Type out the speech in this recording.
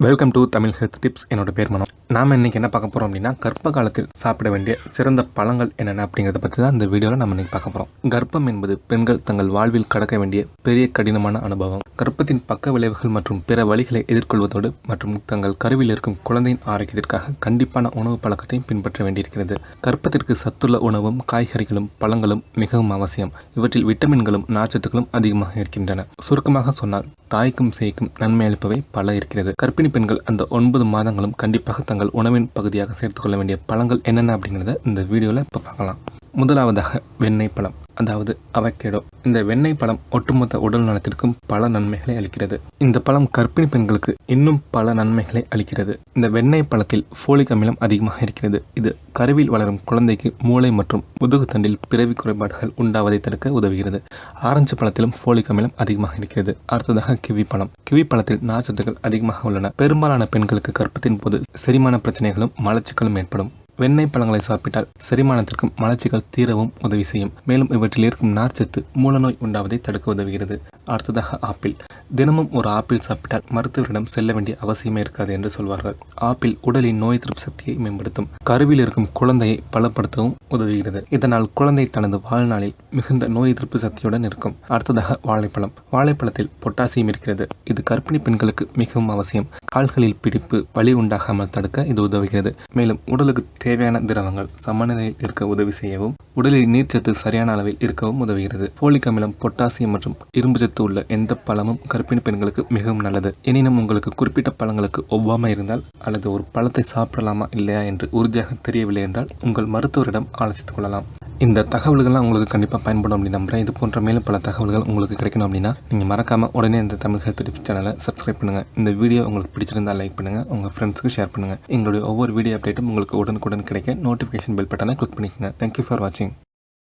Welcome to Tamil health tips என்னோட பேர் மனம் நாம் இன்றைக்கி என்ன பார்க்க போகிறோம் அப்படின்னா கர்ப்ப காலத்தில் சாப்பிட வேண்டிய சிறந்த பழங்கள் என்னென்ன அப்படிங்கிறத பற்றி தான் இந்த வீடியோவில் நம்ம இன்றைக்கி பார்க்க போகிறோம் கர்ப்பம் என்பது பெண்கள் தங்கள் வாழ்வில் கடக்க வேண்டிய பெரிய கடினமான அனுபவம். கர்ப்பத்தின் பக்க விளைவுகள் மற்றும் பிற வழிகளை எதிர்கொள்வதோடு மற்றும் தங்கள் கருவில் இருக்கும் குழந்தையின் ஆரோக்கியத்திற்காக கண்டிப்பான உணவு பழக்கத்தையும் பின்பற்ற வேண்டியிருக்கிறது. கர்ப்பத்திற்கு சத்துள்ள உணவும் காய்கறிகளும் பழங்களும் மிகவும் அவசியம். இவற்றில் விட்டமின்களும் நார்ச்சத்துக்களும் அதிகமாக இருக்கின்றன. சுருக்கமாக சொன்னால் தாய்க்கும் சேய்க்கும் நன்மை அளிப்பவை பல இருக்கிறது. கர்ப்பிணி பெண்கள் அந்த ஒன்பது மாதங்களும் கண்டிப்பாக தங்கள் உணவின் பகுதியாக சேர்த்துக்கொள்ள வேண்டிய பழங்கள் என்னென்ன அப்படிங்கிறத இந்த வீடியோவில் இப்போ பார்க்கலாம். முதலாவதாக வெண்ணெய் பழம். அதாவது அவகேடோ இந்த வெண்ணெய் பழம் ஒட்டுமொத்த உடல் நலத்திற்கும் பல நன்மைகளை அளிக்கிறது. இந்த பழம் கர்ப்பிணி பெண்களுக்கு இன்னும் பல நன்மைகளை அளிக்கிறது. இந்த வெண்ணெய் பழத்தில் ஃபோலிக் அமிலம் அதிகமாக இருக்கிறது. இது கருவில் வளரும் குழந்தைக்கு மூளை மற்றும் முதுகு தண்டில் பிறவி குறைபாடுகள் உண்டாவதை தடுக்க உதவுகிறது. ஆரஞ்சு பழத்திலும் ஃபோலிக் அமிலம் அதிகமாக இருக்கிறது. அடுத்ததாக கிவி பழம். கிவி பழத்தில் நார்ச்சத்துக்கள் அதிகமாக உள்ளன. பெரும்பாலான பெண்களுக்கு கர்ப்பத்தின் போது செரிமான பிரச்சனைகளும் மலச்சிக்கலும் ஏற்படும். வெண்ணெய் பழங்களை சாப்பிட்டால் செரிமானத்திற்கும் மலர்ச்சிகள் தீரவும் உதவி செய்யும். மேலும் இவற்றில் இருக்கும் நார்ச்சத்து மூலநோய் உண்டாவதை தடுக்க உதவுகிறது. அடுத்ததாக ஆப்பிள். தினமும் ஒரு ஆப்பிள் சாப்பிட்டால் மருத்துவரிடம் செல்ல வேண்டிய அவசியமே இருக்காது என்று சொல்வார்கள். ஆப்பிள் உடலின் நோய் எதிர்ப்பு சக்தியை மேம்படுத்தும். கருவில் இருக்கும் குழந்தையை பலப்படுத்தவும் உதவுகிறது. இதனால் குழந்தை தனது வாழ்நாளில் மிகுந்த நோய் எதிர்ப்பு சக்தியுடன் இருக்கும். அடுத்ததாக வாழைப்பழம். வாழைப்பழத்தில் பொட்டாசியம் இருக்கிறது. இது கர்ப்பிணி பெண்களுக்கு மிகவும் அவசியம். கால்களில் பிடிப்பு வலி உண்டாகாமல் தடுக்க இது உதவுகிறது. மேலும் உடலுக்கு தேவையான திரவங்கள் சமநிலையில் இருக்க உதவி செய்யவும் உடலில் நீர்ச்சத்து சரியான அளவில் இருக்கவும் உதவுகிறது. போலிக் அமிலம் பொட்டாசியம் மற்றும் இரும்பு சத்து உள்ள எந்த பழமும் கர்ப்பிணி பெண்களுக்கு மிகவும் நல்லது. எனினும் உங்களுக்கு குறிப்பிட்ட பழங்களுக்கு ஒவ்வாமை இருந்தால் அல்லது ஒரு பழத்தை சாப்பிடலாமா இல்லையா என்று உறுதியாக தெரியவில்லை என்றால் உங்கள் மருத்துவரிடம் ஆலோசித்துக் கொள்ளலாம். இந்த தகவல்கள்லாம் உங்களுக்கு கண்டிப்பாக பயன்படும் அப்படின்னு நம்புறேன். இது போன்ற மேலும் பல தகவல்கள் உங்களுக்கு கிடைக்கணும் அப்படின்னா நீங்கள் மறக்காமல் உடனே இந்த தமிழ் ஹெல்த் டிப்ஸ் சேனலை சப்ஸ்கிரைப் பண்ணுங்கள் இந்த வீடியோ உங்களுக்கு பிடிச்சிருந்தால் லைக் பண்ணுங்கள் உங்கள் ஃப்ரெண்ட்ஸுக்கு ஷேர் பண்ணுங்கள் எங்களுடைய ஒவ்வொரு வீடியோ அப்டேட்டும் உங்களுக்கு உடனுக்குடன் கிடைக்க நோட்டிஃபிகேஷன் பெல் பட்டனை கிளிக் பண்ணிக்கோங்க. தேங்க்யூ ஃபார் வாட்சிங்